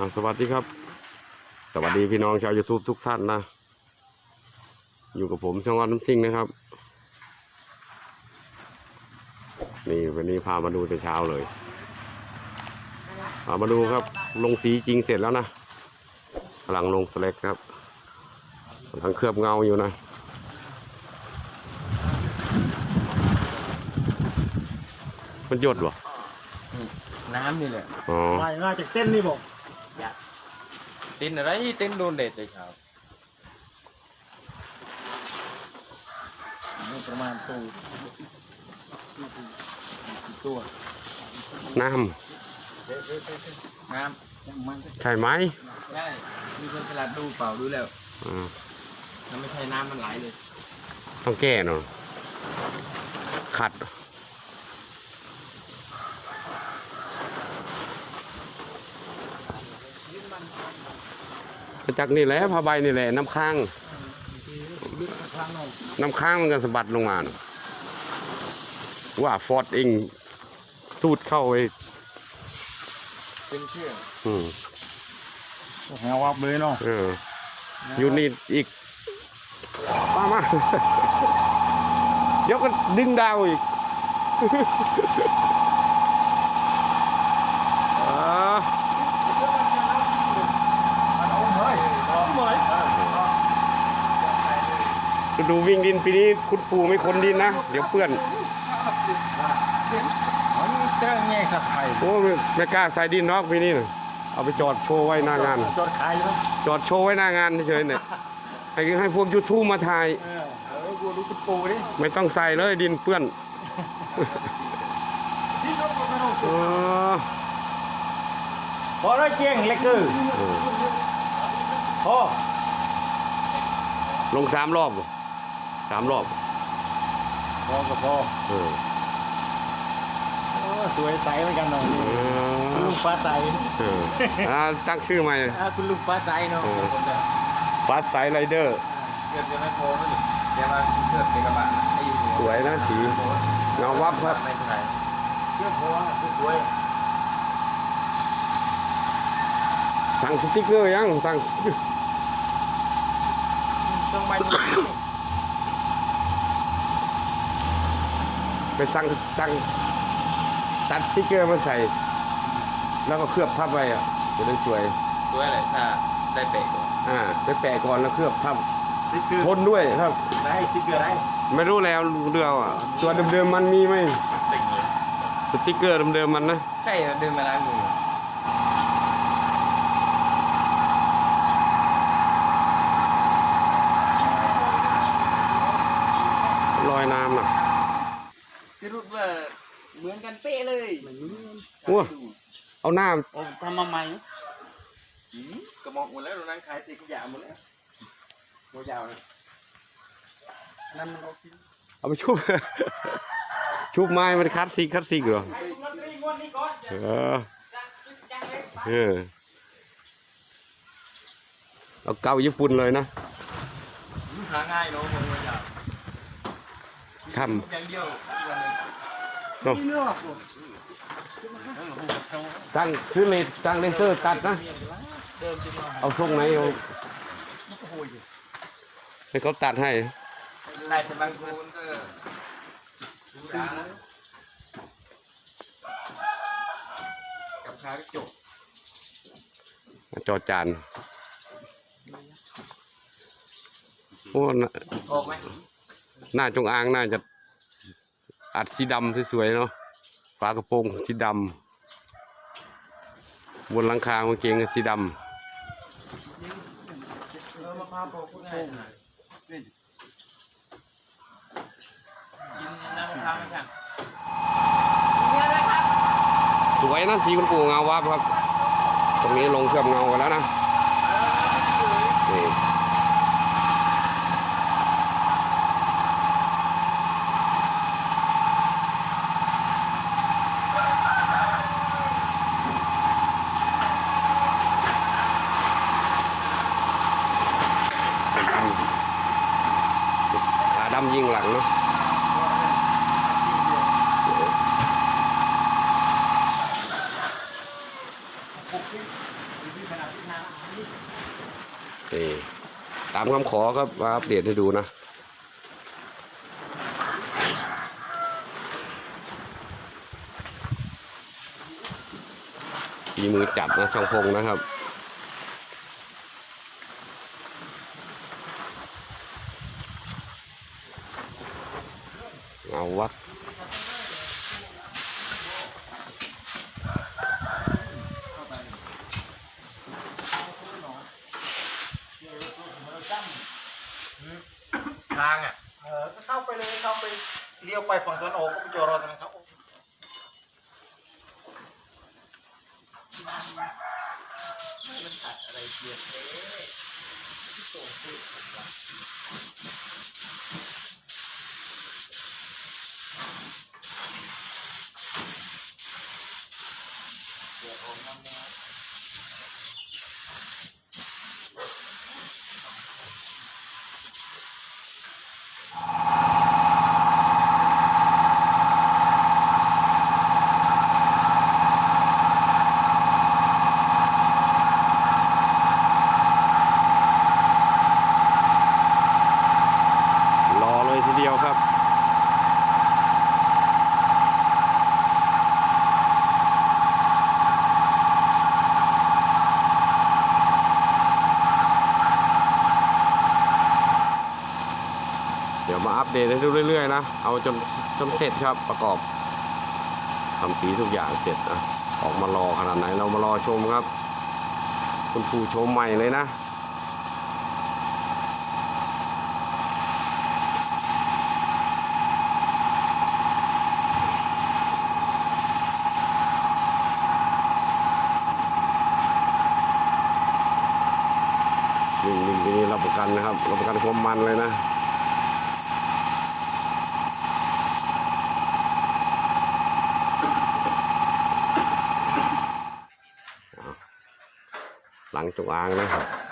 อ่าสวัสดีครับ สวัสดีพี่น้องชาวยูทูบทุกท่านนะ อยู่กับผมช่างวันน้ำซิ่งนะครับ นี่วันนี้พามาดูแต่เช้าเลยพามาดูครับ ลงสีจริงเสร็จแล้วนะกำลังลงสเล็กครับกำลังเคลือบเงาอยู่นะมันหยดวะน้ำนี่แหละอ๋อ มาง่ายจากเต้นนี่บอก เต้นอะไรเต้นโดนเด็ดเลยครับนี่ประมาณตู้ตัวน้น้มันก็ำใช่ไหมำได้มีคนฉลาดดูเปล่าดูแล้วอ่าถ้าไม่ใช่น้ำมันไหลเลย ต้องแก้หน่อยขัด จากนี่แหละผ้าใบนี่แหละน้ำค้างลึกครั้งหน่อยน้ำค้างมันก็สะบัดลงมาน่ะว่าฟอร์ดเองสูดเข้าไปเป็นเชื่องอืมแหววับเลยเนาะเอออยู่นี่อีกมามาเดี๋ยวก็ดึงดาวอีก อ่า เฮ้ยเหมย ฤดูวิ่งดินปีนี้คุณปู่ไม่คนดินนะ เดี๋ยวเปื้อนมันเจ้าแง่สักไข่โอ้ไม่ไม่กล้าใส่ดินนอกปีนี้น่ะเอาไปจอดโชว์ไว้หน้างาน จอดขายแล้วจอดโชว์ไว้หน้างานเฉยๆเนี่ยให้ให้พวกยูทูบมาถ่ายเออเออกูรู้คุณปูดิไม่ต้องใส่เลยดินเปื้อนที่รถก็ไม่ต้องเออพอได้เกียงเล็กคือเออพอลงสามรอบบ่ สามรอบ พอก็พอเออเออสวยใสเหมือนกันเนาะเอคุณอลุงฟ้าใสเอออ่าตั้งชื่อใหม่ อะคุณลุงฟ้าใสเนาะเออฟาสไซไรเดอร์ เกือบจะไม่โค้งเลยเดี๋ยวมาเกือบเป็นกระบะนะให้อยู่หัสวยนะสีเงาวับครับ ไม่เท่าไหร่เรื่องพอสวยสั่งสติ๊กเกอร์ยังสั่งต้องไป ไปสั่งสั่งตัดสติ๊กเกอร์มาใส่ แล้วก็เคลือบทับไว้อะจะได้สวย สวยเลยถ้าได้เบรกก่อนอ่าไปแปะก่อนแล้วเคลือบทับนี่คือทนด้วยครับ ได้ที่เกิดอะไรไม่รู้แล้วเรื่องอะตัวเดิมๆมันมีไหมสิ่งเลยสติ๊กเกอร์เดิมๆมันนะ ใช่เหรอเดินมาล้างมือ ลอยน้ำน่ะ พี่รุดว่า เหมือนกันเป๊ะเลยโอ้เอาหน้าโอ้ทำมาใหม่อืมกระบอกหมดแล้วตรงนั้นขายสีขยะหมดแล้วโมยาวนะนั่นมันเอากินเอาไปชุบ ชุบไม้มันคัดซีคัดซีเหรอเออเออเอาเกาญี่ปุ่นเลยนะหาง่ายเนาะผมว่าอยากทอย่างเดียว วันหนึงำเนาะนี่เนื้อเออโหเขาตั้งซื้อเลสตั้งเลเซอร์ตัดนะเดิมจะมาเอาทรงไหนเอาให้เขาตัดให้ไล่แต่บางคนก็ดูดากับขาจกจอจานโอ้น่ะออกไหมหน้าจงอางน่าจะ อัดสีดำสวยๆเนาะฝากระโปรงสีดำบนหลังคากางเกงก็สีดเออมะพร้าวโปะพูดง่ายหน่อยกินน้ำมะพร้าวไหมครับำสวยนะสีคุณปู่เงาวับครับ ตรงนี้ลงเคลือบเงากันแล้วนะ ยิงหลังเนาะโอ้นี่ตามคำขอครับมาอัปเดตให้ดูนะมีมือจัดนะช่างพงนะครับ เอาวัดทางอะ เออก็เข้าไปเลยเข้าไปเลี้ยวไปฝั่งตะวันออกก็ไปจอดรอตรงนั้นครับร ดี๋ยวมาอัปเดตให้ดูเรื่อยๆนะ เอาจนจนเสร็จครับประกอบทำสีทุกอย่างเสร็จนะออกมารอขนาดไหนเรามารอชมครับ คุณผู้ชมใหม่เลยนะวิ่งวิ่งที่นี่รับประกันนะครับ รับประกันความมันเลยนะ หลังจงอางนะครับ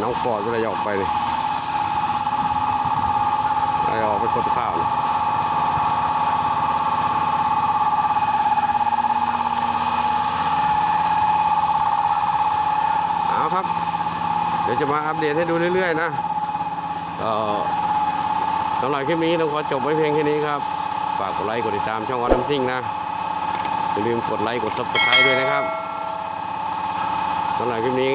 น้องฟอดก็เลยออกไปเลยไอออกไปกดข้าวเลยเอาครับ เดี๋ยวจะมาอัปเดตให้ดูเรื่อยๆนะสำหรับคลิปนี้ต้องขอจบไว้เพียงแค่นี้ครับ ฝากกดไลค์กดติดตามช่องออดมซิ่งนะ อย่าลืมกดไลค์กดซับสไครต์ด้วยนะครับสำหรับคลิปนี้